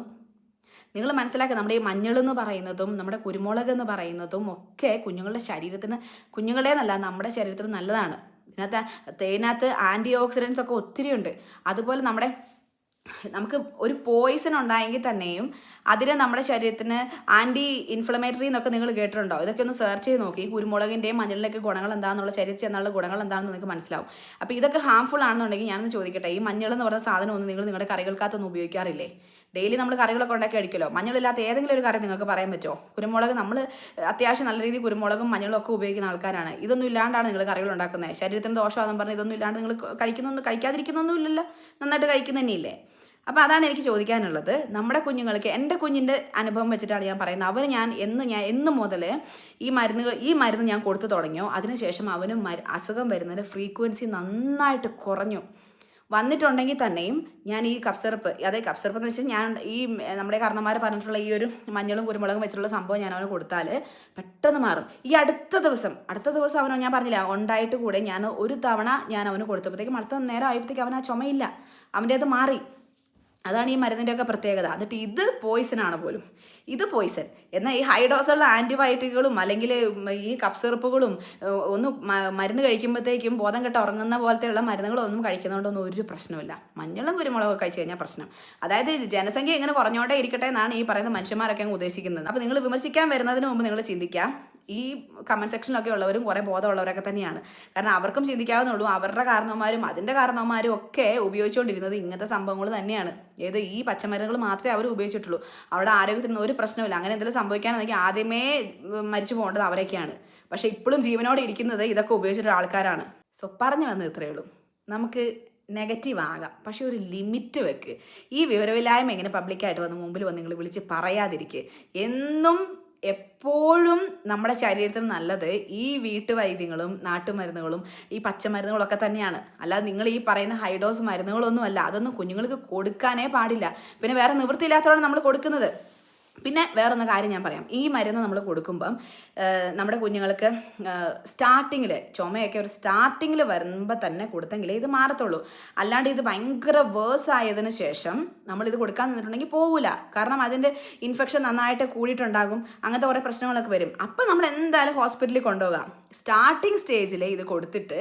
നിങ്ങൾ മനസ്സിലാക്കുക നമ്മുടെ ഈ മഞ്ഞൾ എന്ന് പറയുന്നതും നമ്മുടെ കുരുമുളക് എന്ന് പറയുന്നതും ഒക്കെ കുഞ്ഞുങ്ങളുടെ ശരീരത്തിന് കുഞ്ഞുങ്ങളെ നല്ല നമ്മുടെ ശരീരത്തിന് നല്ലതാണ്. ഇതിനകത്ത് തേനകത്ത് ആന്റി ഓക്സിഡൻസ് ഒക്കെ ഒത്തിരി ഉണ്ട് അതുപോലെ നമ്മുടെ നമുക്ക് ഒരു പോയിസൺ ഉണ്ടായെങ്കിൽ തന്നെയും അതിന് നമ്മുടെ ശരീരത്തിന് ആന്റി ഇൻഫ്ലമേറ്ററി എന്നൊക്കെ നിങ്ങൾ കേട്ടിട്ടുണ്ടോ? ഇതൊക്കെ ഒന്ന് സെർച്ച് ചെയ്ത് നോക്കി. കുരുമുളകിന്റെയും മഞ്ഞളിലേക്ക് ഗുണങ്ങൾ എന്താണെന്നുള്ള ശരീരത്തിൽ എന്നുള്ള ഗുണങ്ങൾ എന്താണെന്ന് നിങ്ങൾക്ക് മനസ്സിലാവും. അപ്പോൾ ഇതൊക്കെ ഹാംഫുൾ ആണെന്നുണ്ടെങ്കിൽ ഞാനൊന്ന് ചോദിക്കട്ടെ. ഈ മഞ്ഞൾ എന്ന് പറഞ്ഞ സാധനം ഒന്നും നിങ്ങൾ നിങ്ങളുടെ കറികൾക്കകത്തൊന്നും ഉപയോഗിക്കാറില്ലേ? ഡെയിലി നമ്മൾ കറികളൊക്കെ ഉണ്ടാക്കി അടിക്കലോ മഞ്ഞളില്ലാത്ത ഏതെങ്കിലും ഒരു കറി നിങ്ങൾക്ക് പറയാൻ പറ്റുമോ? കുരുമുളക് നമ്മൾ അത്യാവശ്യം നല്ല രീതിയിൽ കുരുമുളകും മഞ്ഞളും ഒക്കെ ഉപയോഗിക്കുന്ന ആൾക്കാരാണ്. ഇതൊന്നും ഇല്ലാണ്ടാണ് നിങ്ങൾ കറികൾ ഉണ്ടാക്കുന്നത്. ശരീരത്തിന് ദോഷമാണെന്ന് പറഞ്ഞ് ഇതൊന്നും ഇല്ലാണ്ട് നിങ്ങൾ കഴിക്കുന്നൊന്നും കഴിക്കാതിരിക്കുന്നൊന്നും ഇല്ലല്ലോ. നന്നായിട്ട് കഴിക്കുന്ന തന്നെയില്ലേ അപ്പോൾ അതാണ് എനിക്ക് ചോദിക്കാനുള്ളത്. നമ്മുടെ കുഞ്ഞുങ്ങൾക്ക് എന്റെ കുഞ്ഞിന്റെ അനുഭവം വെച്ചിട്ടാണ് ഞാൻ പറയുന്നത്. അവന് ഞാൻ എന്ന് ഞാൻ എന്ന് മുതൽ ഈ മരുന്നുകൾ ഈ മരുന്ന് ഞാൻ കൊടുത്തു തുടങ്ങിയോ അതിനുശേഷം അവന് അസുഖം വരുന്നതിന്റെ ഫ്രീക്വൻസി നന്നായിട്ട് കുറഞ്ഞു. വന്നിട്ടുണ്ടെങ്കിൽ തന്നെയും ഞാൻ ഈ കപ്സറപ്പ് അതായത് അതെ കഫ് എന്ന് വെച്ചാൽ ഞാൻ ഈ നമ്മുടെ കാരണന്മാർ പറഞ്ഞിട്ടുള്ള ഈ ഒരു മഞ്ഞളും കുരുമുളകും വെച്ചിട്ടുള്ള സംഭവം ഞാൻ അവന് കൊടുത്താൽ പെട്ടെന്ന് മാറും. ഈ അടുത്ത ദിവസം അടുത്ത ദിവസം അവനോ ഞാൻ പറഞ്ഞില്ല ഉണ്ടായിട്ട് കൂടെ ഞാൻ ഒരു തവണ ഞാൻ അവന് കൊടുത്തപ്പോഴത്തേക്കും അടുത്ത നേരം ആയപ്പോഴത്തേക്കും അവൻ ആ ചുമയില്ല. അവന്റെ അത് മാറി. അതാണ് ഈ മരുന്നിന്റെ ഒക്കെ പ്രത്യേകത. എന്നിട്ട് ഇത് പോയിസൺ ആണ് പോലും. ഇത് പോയിസൺ എന്നാൽ ഈ ഹൈ ഡോസുള്ള ആന്റിബയോട്ടിക്കുകളും അല്ലെങ്കിൽ ഈ കപ്പ് സിറപ്പുകളും ഒന്ന് മരുന്ന് കഴിക്കുമ്പോഴത്തേക്കും ബോധം കെട്ട് ഉറങ്ങുന്ന പോലത്തെയുള്ള മരുന്നുകളൊന്നും കഴിക്കുന്നതുകൊണ്ടൊന്നും ഒരു പ്രശ്നമില്ല മഞ്ഞളും കുരുമുളകും കഴിച്ചു കഴിഞ്ഞാൽ പ്രശ്നം. അതായത് ജനസംഖ്യ ഇങ്ങനെ കുറഞ്ഞോണ്ടേ ഇരിക്കട്ടെ എന്നാണ് ഈ പറയുന്ന മനുഷ്യന്മാരൊക്കെ ഉദ്ദേശിക്കുന്നത്. അപ്പോൾ നിങ്ങൾ വിമർശിക്കാൻ വരുന്നതിന് മുമ്പ് നിങ്ങൾ ചിന്തിക്കാം. ഈ കമന്റ് സെക്ഷനിലൊക്കെ ഉള്ളവരും കുറേ ബോധമുള്ളവരൊക്കെ തന്നെയാണ്. കാരണം അവർക്കും ചിന്തിക്കാവുന്നുള്ളൂ അവരുടെ കാരണവന്മാരും അതിന്റെ കാരണവന്മാരും ഒക്കെ ഉപയോഗിച്ചുകൊണ്ടിരുന്നത് ഇങ്ങനത്തെ സംഭവങ്ങൾ തന്നെയാണ്. ഏത് ഈ പച്ചമരുന്നുകൾ മാത്രമേ അവർ ഉപയോഗിച്ചിട്ടുള്ളൂ. അവിടെ ആരോഗ്യത്തിന് ഒരു പ്രശ്നമില്ല അങ്ങനെ എന്തെങ്കിലും സംഭവിക്കാനെന്നെങ്കിൽ ആദ്യമേ മരിച്ചു പോകേണ്ടത് അവരൊക്കെയാണ്. പക്ഷേ ഇപ്പോഴും ജീവനോടെ ഇരിക്കുന്നത് ഇതൊക്കെ ഉപയോഗിച്ചിട്ടുള്ള ആൾക്കാരാണ്. സോ പറഞ്ഞു വന്നത് ഇത്രയേ ഉള്ളൂ. നമുക്ക് നെഗറ്റീവ് ആകാം. പക്ഷേ ഒരു ലിമിറ്റ് വെക്ക്. ഈ വിവരമില്ലായ്മ എങ്ങനെ പബ്ലിക്കായിട്ട് വന്ന് മുമ്പിൽ വന്ന് നിങ്ങൾ വിളിച്ച് പറയാതിരിക്കുക എന്നും എപ്പോഴും നമ്മുടെ ശരീരത്തിന് നല്ലത് ഈ വീട്ടുവൈദ്യങ്ങളും നാട്ടുമരുന്നുകളും ഈ പച്ചമരുന്നുകളൊക്കെ തന്നെയാണ്. അല്ലാതെ നിങ്ങൾ ഈ പറയുന്ന ഹൈഡോസ് മരുന്നുകളൊന്നും അല്ല അതൊന്നും കുഞ്ഞുങ്ങൾക്ക് കൊടുക്കാനേ പാടില്ല. പിന്നെ വേറെ നിവൃത്തിയില്ലാത്തതാണ് നമ്മൾ കൊടുക്കുന്നത്. പിന്നെ വേറൊന്ന് കാര്യം ഞാൻ പറയാം. ഈ മരുന്ന് നമ്മൾ കൊടുക്കുമ്പം നമ്മുടെ കുഞ്ഞുങ്ങൾക്ക് സ്റ്റാർട്ടിങ്ങിൽ ചുമയൊക്കെ ഒരു സ്റ്റാർട്ടിങ്ങിൽ വരുമ്പോൾ തന്നെ കൊടുത്തെങ്കിലേ ഇത് മാറത്തുള്ളൂ. അല്ലാണ്ട് ഇത് ഭയങ്കര വേഴ്സ് ആയതിനു ശേഷം നമ്മൾ ഇത് കൊടുക്കാൻ നിന്നിട്ടുണ്ടെങ്കിൽ പോകില്ല കാരണം അതിന്റെ ഇൻഫെക്ഷൻ നന്നായിട്ട് കൂടിയിട്ടുണ്ടാകും. അങ്ങനത്തെ കുറേ പ്രശ്നങ്ങളൊക്കെ വരും. അപ്പം നമ്മൾ എന്തായാലും ഹോസ്പിറ്റലിൽ കൊണ്ടുപോകാം. സ്റ്റാർട്ടിങ് സ്റ്റേജിൽ ഇത് കൊടുത്തിട്ട്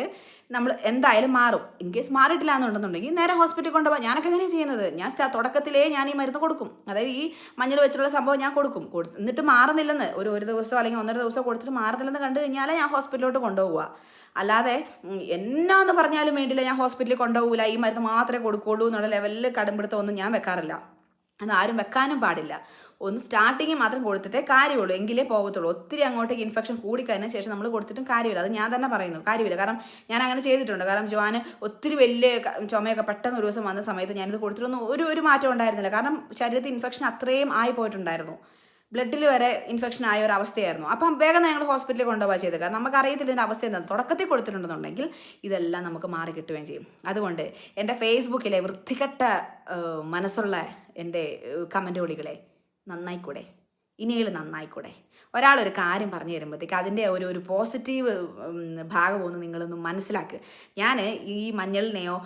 നമ്മൾ എന്തായാലും മാറും. ഇൻ കേസ് മാറിയിട്ടില്ല എന്നുണ്ടെന്നുണ്ടെങ്കിൽ നേരെ ഹോസ്പിറ്റലിൽ കൊണ്ടുപോകാം ഞാനൊക്കെ എങ്ങനെയാണ് ചെയ്യുന്നത്? ഞാൻ തുടക്കത്തിലേ ഞാൻ ഈ മരുന്ന് കൊടുക്കും. അതായത് ഈ മഞ്ഞൾ വെച്ചിട്ടുള്ള സംഭവം ഞാൻ കൊടുക്കും. എന്നിട്ട് മാറുന്നില്ലെന്ന്. ഒരു ഒരു ദിവസം അല്ലെങ്കിൽ ഒന്നര ദിവസം കൊടുത്തിട്ട് മാറുന്നില്ലെന്ന് കണ്ടു കഴിഞ്ഞാലേ ഞാൻ ഹോസ്പിറ്റലിലോട്ട് കൊണ്ടുപോവുക അല്ലാതെ എന്നാ എന്നാന്ന് പറഞ്ഞാലും വേണ്ടിയില്ല ഞാൻ ഹോസ്പിറ്റലിൽ കൊണ്ടുപോകില്ല ഈ മരുന്ന് മാത്രമേ കൊടുക്കുള്ളൂ എന്നുള്ള ലെവലിൽ കടുംപിടുത്തമൊന്നും ഞാൻ വെക്കാറില്ല. അത് ആരും വെക്കാനും പാടില്ല. ഒന്ന് സ്റ്റാർട്ടിങ് മാത്രം കൊടുത്തിട്ടേ കാര്യമുള്ളൂ. എങ്കിലേ പോകത്തുള്ളൂ. ഒത്തിരി അങ്ങോട്ടേക്ക് ഇൻഫെക്ഷൻ കൂടിക്കഴിഞ്ഞ ശേഷം നമ്മൾ കൊടുത്തിട്ടും കാര്യമില്ല. അത് ഞാൻ തന്നെ പറയുന്നു. കാര്യമില്ല. കാരണം ഞാൻ അങ്ങനെ ചെയ്തിട്ടുണ്ട്. കാരണം ജോന് ഒത്തിരി വലിയ ചുമയൊക്കെ പെട്ടെന്ന് ഒരു ദിവസം വന്ന സമയത്ത് ഞാനിത് കൊടുത്തിട്ടൊന്നും ഒരു ഒരു മാറ്റം ഉണ്ടായിരുന്നില്ല. കാരണം ശരീരത്തിൽ ഇൻഫെക്ഷൻ അത്രയും ആയി പോയിട്ടുണ്ടായിരുന്നു. ബ്ലഡിൽ വരെ ഇൻഫെക്ഷൻ ആയ ഒരു അവസ്ഥയായിരുന്നു. അപ്പം വേഗം ഞങ്ങൾ ഹോസ്പിറ്റലിൽ കൊണ്ടുപോകാൻ ചെയ്തത്. കാരണം നമുക്ക് അറിയത്തില്ല ഇതിന്റെ അവസ്ഥ എന്താ. തുടക്കത്തിൽ കൊടുത്തിട്ടുണ്ടെന്നുണ്ടെങ്കിൽ ഇതെല്ലാം നമുക്ക് മാറി കിട്ടുകയും ചെയ്യും. അതുകൊണ്ട് എന്റെ ഫേസ്ബുക്കിലെ വൃത്തികെട്ട മനസ്സുള്ള എന്റെ കമന്റ് വിളികളെ നന്നായിക്കൂടെ? ഇനിയെങ്കിലും നന്നായിക്കൂടെ? ഒരാളൊരു കാര്യം പറഞ്ഞു തരുമ്പോഴത്തേക്ക് അതിന്റെ ഒരു ഒരു പോസിറ്റീവ് ഭാഗമൊന്ന് നിങ്ങളൊന്ന് മനസ്സിലാക്കുക ഞാൻ ഈ മഞ്ഞളിനെയോ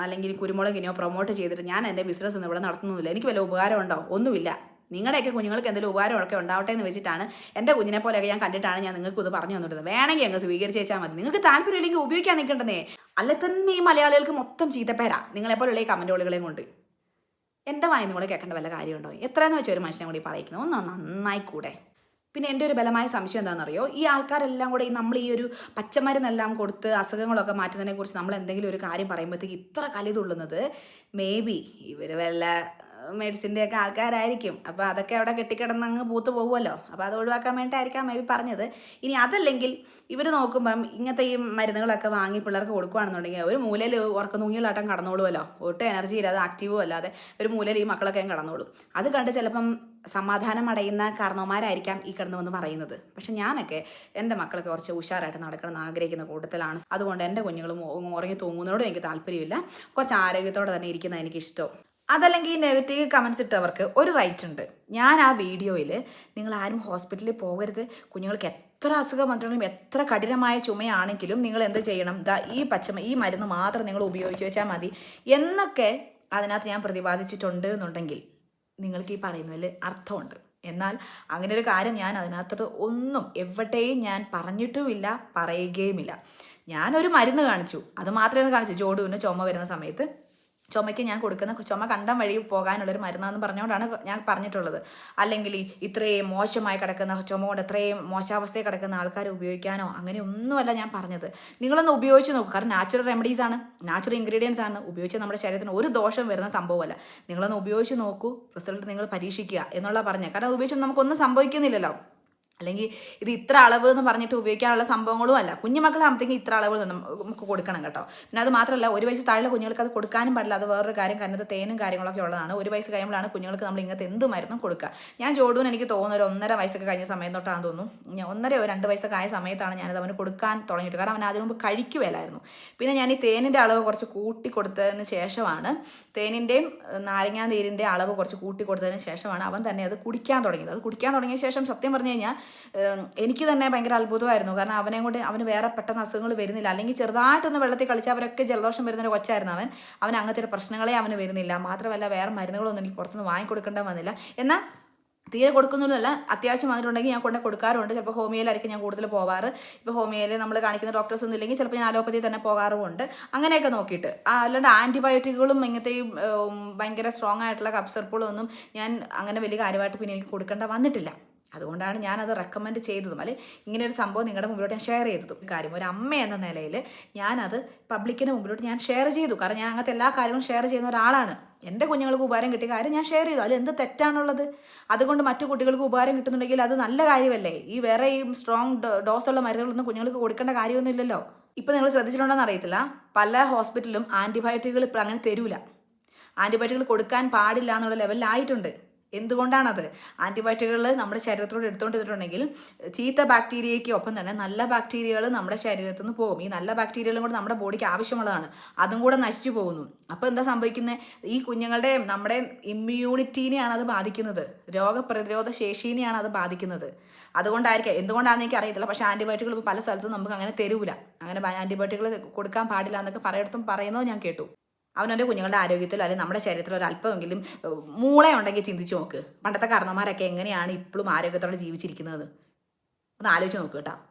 അല്ലെങ്കിൽ കുരുമുളകിനെയോ പ്രൊമോട്ട് ചെയ്തിട്ട് ഞാൻ എന്റെ ബിസിനസ് ഒന്നും ഇവിടെ നടത്തുന്നില്ല എനിക്ക് വല്ല ഉപകാരമുണ്ടോ? ഒന്നുമില്ല. നിങ്ങളുടെയൊക്കെ കുഞ്ഞുങ്ങൾക്ക് എന്തെങ്കിലും ഉപകാരമൊക്കെ ഉണ്ടാവട്ടെ എന്ന് വെച്ചിട്ടാണ് എന്റെ കുഞ്ഞിനെ പോലെയൊക്കെ ഞാൻ കണ്ടിട്ടാണ് ഞാൻ നിങ്ങൾക്ക് ഇത് പറഞ്ഞു തന്നിട്ടത് വേണമെങ്കിൽ അങ്ങ് സ്വീകരിച്ചേച്ചാൽ മതി. നിങ്ങൾക്ക് താല്പര്യമില്ലെങ്കിൽ ഉപയോഗിക്കാൻ നിൽക്കണ്ടെന്നേ അല്ലെ തന്നെ ഈ മലയാളികൾക്ക് മൊത്തം ചീത്തപ്പേരാ. നിങ്ങളെപ്പോലുള്ള ഈ കമന്റുകളുകളെയും കൊണ്ട്. എന്റെ വായിന്ന് കൂടെ കേൾക്കേണ്ട വല്ല കാര്യമുണ്ടോ? എത്രയെന്ന് വെച്ചാൽ ഒരു മനുഷ്യനെ കൂടി പറയുന്നത് ഒന്ന് നന്നായി കൂടെ പിന്നെ എന്റെ ഒരു ബലമായ സംശയം എന്താണെന്നറിയോ? ഈ ആൾക്കാരെല്ലാം കൂടെ ഈ നമ്മൾ ഈ ഒരു പച്ചമരുന്നെല്ലാം കൊടുത്ത് അസുഖങ്ങളൊക്കെ മാറ്റുന്നതിനെക്കുറിച്ച് നമ്മൾ എന്തെങ്കിലും ഒരു കാര്യം പറയുമ്പോഴത്തേക്ക് ഇത്ര കലിതുള്ളുന്നത് മേ ബി ഇവർ വല്ല മെഡിസിന്റെ ഒക്കെ ആൾക്കാരായിരിക്കും. അപ്പോൾ അതൊക്കെ അവിടെ കെട്ടിക്കിടന്ന് അങ്ങ് പൂത്ത് പോകുമല്ലോ. അപ്പോൾ അത് ഒഴിവാക്കാൻ വേണ്ടിയിട്ടായിരിക്കാം മേ ബി പറഞ്ഞത്. ഇനി അതല്ലെങ്കിൽ ഇവർ നോക്കുമ്പം ഇങ്ങനത്തെ ഈ മരുന്നുകളൊക്കെ വാങ്ങി പിള്ളേർക്ക് കൊടുക്കുകയാണെന്നുണ്ടെങ്കിൽ ഒരു മൂലയിൽ ഉറക്ക തൂങ്ങിയിലാട്ടം കടന്നോളുമല്ലോ. ഒട്ടും എനർജി ഇല്ലാതെ ആക്റ്റീവോ അല്ലാതെ ഒരു മൂലയിൽ ഈ മക്കളൊക്കെ കടന്നോളും. അത് കണ്ട് ചിലപ്പം സമാധാനം അടയുന്ന കാരണവന്മാരായിരിക്കാം ഈ കിടന്നു വന്ന് പറയുന്നത്. പക്ഷെ ഞാനൊക്കെ എന്റെ മക്കളൊക്കെ കുറച്ച് ഉഷാറായിട്ട് നടക്കണം എന്ന് ആഗ്രഹിക്കുന്ന കൂട്ടത്തിലാണ്. അതുകൊണ്ട് എന്റെ കുഞ്ഞുങ്ങളും ഉറങ്ങി തൂങ്ങുന്നതോടും എനിക്ക് താല്പര്യമില്ല. കുറച്ച് ആരോഗ്യത്തോടെ തന്നെ ഇരിക്കുന്നത് എനിക്ക് ഇഷ്ടം അതല്ലെങ്കിൽ നെഗറ്റീവ് കമൻസ് ഇട്ടവർക്ക് ഒരു റൈറ്റ് ഉണ്ട്. ഞാൻ ആ വീഡിയോയിൽ നിങ്ങൾ ആരും ഹോസ്പിറ്റലിൽ പോകരുത്. കുഞ്ഞുങ്ങൾക്ക് എത്ര അസുഖം വന്നിട്ടുണ്ടെങ്കിലും എത്ര കഠിനമായ ചുമയാണെങ്കിലും നിങ്ങൾ എന്ത് ചെയ്യണം? ദാ ഈ പച്ചമ ഈ മരുന്ന് മാത്രം നിങ്ങൾ ഉപയോഗിച്ച് വെച്ചാൽ മതി. എന്നൊക്കെ അതിനകത്ത് ഞാൻ പ്രതിപാദിച്ചിട്ടുണ്ട് എന്നുണ്ടെങ്കിൽ നിങ്ങൾക്ക് ഈ പറയുന്നതിൽ അർത്ഥമുണ്ട്. എന്നാൽ അങ്ങനെ ഒരു കാര്യം ഞാൻ അതിനകത്തോട്ട് ഒന്നും എവിടെയും ഞാൻ പറഞ്ഞിട്ടുമില്ല പറയുകയുമില്ല. ഞാനൊരു മരുന്ന് കാണിച്ചു. അത് മാത്രമേ കാണിച്ചു. ജോഡുവിന് ചുമ വരുന്ന സമയത്ത് ചുമയ്ക്ക് ഞാൻ കൊടുക്കുന്ന ചുമ കണ്ടം വഴി പോകാനുള്ളൊരു മരുന്നാന്ന് പറഞ്ഞുകൊണ്ടാണ് ഞാൻ പറഞ്ഞിട്ടുള്ളത്. അല്ലെങ്കിൽ ഇത്രയും മോശമായി കിടക്കുന്ന ചുമ കൊണ്ട് ഇത്രയും മോശാവസ്ഥയിൽ കിടക്കുന്ന ആൾക്കാർ ഉപയോഗിക്കാനോ അങ്ങനെ ഒന്നുമല്ല ഞാൻ പറഞ്ഞത്. നിങ്ങളൊന്ന് ഉപയോഗിച്ച് നോക്കുക കാരണം നാച്ചുറൽ റെമഡീസ് ആണ് നാച്ചുറൽ ഇൻഗ്രീഡിയൻസ് ആണ്. ഉപയോഗിച്ച് നമ്മുടെ ശരീരത്തിന് ഒരു ദോഷം വരുന്ന സംഭവമല്ല. നിങ്ങളൊന്ന് ഉപയോഗിച്ച് നോക്കൂ റിസൾട്ട് നിങ്ങൾ പരീക്ഷിക്കുക എന്നുള്ള പറഞ്ഞത് കാരണം അത് ഉപയോഗിച്ച് നമുക്കൊന്നും സംഭവിക്കുന്നില്ലല്ലോ. അല്ലെങ്കിൽ ഇത് ഇത്ര അളവ് എന്ന് പറഞ്ഞിട്ട് ഉപയോഗിക്കാനുള്ള സംഭവങ്ങളും അല്ല. കുഞ്ഞുമക്കളാകുമ്പോഴത്തേക്കും ഇത്ര അളവ് നമുക്ക് കൊടുക്കണം കേട്ടോ. പിന്നെ അത് മാത്രമല്ല ഒരു വയസ്സ് താഴെ കുഞ്ഞുങ്ങൾക്ക് അത് കൊടുക്കാനും പാടില്ല. അത് വേറൊരു കാര്യം കാരണം അത് തേനും കാര്യങ്ങളൊക്കെ ഉള്ളതാണ്. ഒരു വയസ്സ് കഴിയുമ്പോഴാണ് കുഞ്ഞുങ്ങൾക്ക് നമ്മൾ ഇങ്ങനത്തെ എന്ത് മരുന്നും കൊടുക്കുക. ഞാൻ ജോഡൂന് എനിക്ക് തോന്നുന്നു ഒരു ഒന്നര വയസ്സൊക്കെ കഴിഞ്ഞ സമയം തൊട്ടാന്ന് തോന്നുന്നു. ഞാൻ ഒന്നരയോ രണ്ട് വയസ്സൊക്കെ ആയ സമയത്താണ് ഞാനത് അവന് കൊടുക്കാൻ തുടങ്ങിയിട്ട് കാരണം അവൻ അതിനു മുമ്പ് കഴിക്കുവല്ലായിരുന്നു പിന്നെ ഞാൻ ഈ തേനിന്റെ അളവ് കുറച്ച് കൂട്ടി കൊടുത്തതിന് ശേഷമാണ് തേനിന്റെയും നാരങ്ങാ നീരിന്റെ അളവ് കുറച്ച് കൂട്ടി കൊടുത്തതിന് ശേഷമാണ് അവൻ തന്നെ അത് കുടിക്കാൻ തുടങ്ങിയത്. അത് കുടിക്കാൻ തുടങ്ങിയ ശേഷം സത്യം പറഞ്ഞു കഴിഞ്ഞാൽ എനിക്ക് തന്നെ ഭയങ്കര അത്ഭുതമായിരുന്നു. കാരണം അവനെ കൊണ്ട് അവന് വേറെ പെട്ടെന്ന് അസുഖങ്ങൾ വരുന്നില്ല. അല്ലെങ്കിൽ ചെറുതായിട്ടൊന്ന് വെള്ളത്തിൽ കളിച്ച് അവരൊക്കെ ജലദോഷം വരുന്നൊരു കൊച്ചായിരുന്നു അവൻ. അവൻ അങ്ങനത്തെ ഒരു പ്രശ്നങ്ങളെ അവന് വരുന്നില്ല. മാത്രമല്ല വേറെ മരുന്നുകളൊന്നും എനിക്ക് പുറത്തുനിന്ന് വാങ്ങിക്കൊടുക്കേണ്ട വന്നില്ല. എന്നാൽ തീരെ കൊടുക്കുന്നില്ല അത്യാവശ്യം വന്നിട്ടുണ്ടെങ്കിൽ ഞാൻ കൊണ്ട് കൊടുക്കാറുണ്ട് ചിലപ്പോൾ ഹോമിയോയിലായിരിക്കും ഞാൻ കൂടുതൽ പോവാറ്. ഇപ്പോൾ ഹോമിയോയിൽ നമ്മൾ കാണിക്കുന്ന ഡോക്ടേഴ്സ് ഒന്നും ഇല്ലെങ്കിൽ ചിലപ്പോൾ ഞാൻ അലോപ്പതി തന്നെ പോകാറുമുണ്ട്. അങ്ങനെയൊക്കെ നോക്കിയിട്ട്. അല്ലാണ്ട് ആന്റിബയോട്ടിക്കുകളും ഇങ്ങനത്തെ ഈ, ഉം, ഭയങ്കര സ്ട്രോങ് ആയിട്ടുള്ള കപ്സർപ്പുകളൊന്നും ഞാൻ അങ്ങനെ വലിയ കാര്യമായിട്ട് പിന്നെ എനിക്ക് കൊടുക്കേണ്ട വന്നിട്ടില്ല. അതുകൊണ്ടാണ് ഞാനത് റെക്കമെൻഡ് ചെയ്തതും. അല്ലെ ഇങ്ങനെ ഒരു സംഭവം നിങ്ങളുടെ മുമ്പിലോട്ട് ഞാൻ ഷെയർ ചെയ്തതും. കാര്യം ഒരു അമ്മ എന്ന നിലയിൽ ഞാനത് പബ്ലിക്കിന് മുമ്പിലോട്ട് ഞാൻ ഷെയർ ചെയ്തു. കാരണം ഞാൻ അങ്ങനത്തെ എല്ലാ കാര്യങ്ങളും ഷെയർ ചെയ്യുന്ന ഒരാളാണ്. എന്റെ കുഞ്ഞുങ്ങൾക്ക് ഉപകാരം കിട്ടിയ കാര്യം ഞാൻ ഷെയർ ചെയ്തു. അതിൽ എന്ത് തെറ്റാണുള്ളത്? അതുകൊണ്ട് മറ്റു കുട്ടികൾക്ക് ഉപകാരം കിട്ടുന്നുണ്ടെങ്കിൽ അത് നല്ല കാര്യമല്ലേ? ഈ വേറെ ഈ സ്ട്രോങ് ഡോസുള്ള മരുന്നുകളൊന്നും കുഞ്ഞുങ്ങൾക്ക് കൊടുക്കേണ്ട കാര്യമൊന്നുമില്ലല്ലോ ഇപ്പം നിങ്ങൾ ശ്രദ്ധിച്ചിട്ടുണ്ടോയെന്ന് അറിയത്തില്ല. പല ഹോസ്പിറ്റലിലും ആന്റിബയോട്ടിക്കുകൾ ഇപ്പം അങ്ങനെ തരൂല. ആന്റിബയോട്ടിക്കുകൾ കൊടുക്കാൻ പാടില്ല എന്നുള്ള ലെവലിലായിട്ടുണ്ട് എന്തുകൊണ്ടാണത്? ആന്റിബയോട്ടിക്കുകൾ നമ്മുടെ ശരീരത്തിലൂടെ എടുത്തുകൊണ്ടിട്ടുണ്ടെങ്കിൽ ചീത്ത ബാക്ടീരിയയ്ക്ക് ഒപ്പം തന്നെ നല്ല ബാക്ടീരിയകൾ നമ്മുടെ ശരീരത്തിൽ നിന്ന് പോകും. ഈ നല്ല ബാക്ടീരിയകളും കൂടെ നമ്മുടെ ബോഡിക്ക് ആവശ്യമുള്ളതാണ്. അതും കൂടെ നശിച്ചു പോകുന്നു. അപ്പോൾ എന്താ സംഭവിക്കുന്നത് ഈ കുഞ്ഞുങ്ങളുടെ നമ്മുടെ ഇമ്മ്യൂണിറ്റീനെയാണ് അത് ബാധിക്കുന്നത്. രോഗപ്രതിരോധ ശേഷീനെയാണ് അത് ബാധിക്കുന്നത്. അതുകൊണ്ടായിരിക്കാം. എന്തുകൊണ്ടാണെന്ന് എനിക്ക് അറിയത്തില്ല പക്ഷേ ആന്റിബയോട്ടിക്കുകൾ ഇപ്പോൾ പല സ്ഥലത്തും നമുക്ക് അങ്ങനെ തരൂല. അങ്ങനെ ആന്റിബയോട്ടിക്കുകൾ കൊടുക്കാൻ പാടില്ല എന്നൊക്കെ പലയിടത്തും പറയുന്നത് ഞാൻ കേട്ടു. അവനവന്റെ കുഞ്ഞുങ്ങളുടെ ആരോഗ്യത്തിലോ അല്ലെങ്കിൽ നമ്മുടെ ശരീരത്തിലോ ഒരു അല്പമെങ്കിലും ഏഹ്, മൂളയുണ്ടെങ്കിൽ ചിന്തിച്ച് നോക്ക്. പണ്ടത്തെ കർണന്മാരൊക്കെ എങ്ങനെയാണ് ഇപ്പോഴും ആരോഗ്യത്തോടെ ജീവിച്ചിരിക്കുന്നത്? ഒന്ന് ആലോചിച്ച് നോക്ക് കേട്ടോ.